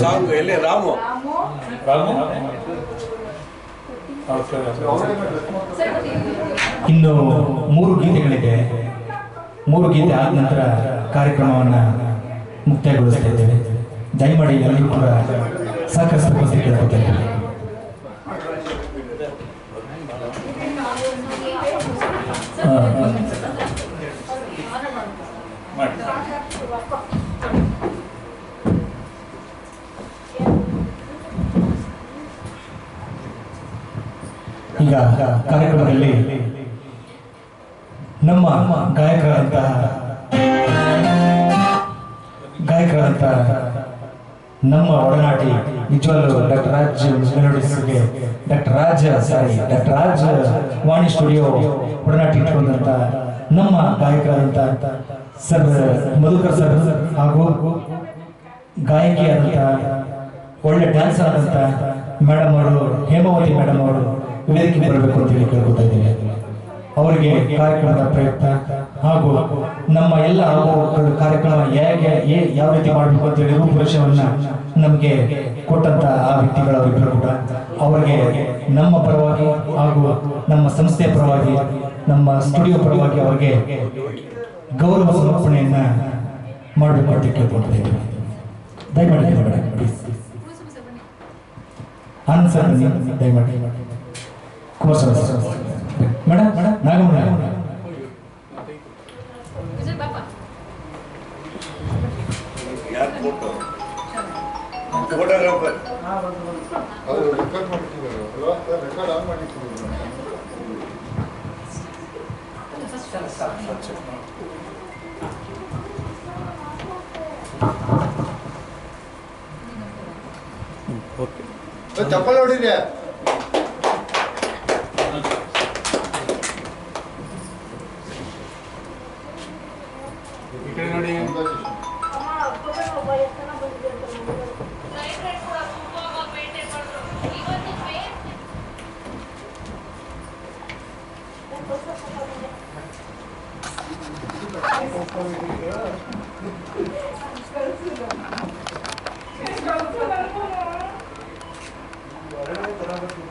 Song ಎಲ್ಲ ರಾಮು ರಾಮು ಇನ್ನು ಮೂರು ಗೀತೆಗಳಿದೆ. ಮೂರು ಗೀತೆ ಆದ ನಂತರ ಕಾರ್ಯಕ್ರಮವನ್ನು ಮುಕ್ತಾಯಗೊಳಿಸ್ತಾ ಇದ್ದೇವೆ. ದಯಮಾಡಿ ಎಲ್ಲರೂ ಕೂಡ ಸಹಕರಿಸಬೇಕು ಅಂತ ಕೇಳ್ಕೊತೇನೆ ಆ, ಆ. ಮಾಡಿ ಈಗ ಕಾರ್ಯಕ್ರಮದಲ್ಲಿ ನಮ್ಮ ಗಾಯಕರಾದಂತಹ ಗಾಯಕರಾದಂತಹ ನಮ್ಮ ಒಡನಾಟಿ ನಿಜವಲ್ಲೂ doctor Raj ಮೆಲೋಡಿಸ್ಗೆ doctor Raj, sorry, doctor Raj Vani studio ಒಡನಾಟಿ ಇಟ್ಕೊಂಡಂತ ನಮ್ಮ ಗಾಯಕರಾದಂತ ಸರ್ ಮಧುಕರ್ ಸರ್ ಹಾಗೂ ಗಾಯಕಿಯಾದಂಥ ಒಳ್ಳೆ ಡ್ಯಾನ್ಸರ್ ಆದಂಥ ಮೇಡಮ್ ಅವರು, ಹೇಮಾವತಿ ಮೇಡಮ್ ಅವರು, ವೇದಿಕೆ ಬರಬೇಕು ಅಂತ ಹೇಳಿ ಕೇಳ್ಕೊತಾ ಇದ್ದೀನಿ. ಅವರಿಗೆ ಕಾರ್ಯಕ್ರಮದ ಪ್ರಯುಕ್ತ ಹಾಗೂ ನಮ್ಮ ಎಲ್ಲ ಕಾರ್ಯಕ್ರಮ ಹೇಗೆ ಯಾವ ರೀತಿ ಮಾಡಬೇಕು ಅಂತ ಹೇಳಿ ರೂಪುರೇಷವನ್ನ ನಮಗೆ ಕೊಟ್ಟಂತ ಆ ವ್ಯಕ್ತಿಗಳ ಇಬ್ಬರು ಕೂಡ. ಅವರಿಗೆ ನಮ್ಮ ಪರವಾಗಿ ಹಾಗೂ ನಮ್ಮ ಸಂಸ್ಥೆಯ ಪರವಾಗಿ ನಮ್ಮ ಸ್ಟುಡಿಯೋ ಪರವಾಗಿ ಅವರಿಗೆ ಗೌರವ ಸಮರ್ಪಣೆಯನ್ನ ಮಾಡಬೇಕು ಅಂತ ಇದ್ದೇವೆ ದಯಮಾಡಿ ದಯಮಾಡಿ ಪ್ಲೀಸ್ ಆನಂದ್ ಸರ್ ದಯಮಾಡಿ. Kumaraswamy. Sir madam madam photographer ಅದು ರೆಕಾರ್ಡ್ ಮಾಡಿಟ್ಟಿದ್ದಾರೆ ಅಲ್ವಾ ರೆಕಾರ್ಡ್ ಆನ್ ಮಾಡಿಟ್ಟಿದ್ದಾರೆ ಏ, ಚಪ್ಪಲಿ ಹೊಡಿದೆ ಈ ಕಡೆ ನೋಡಿ 哎，你别走啊！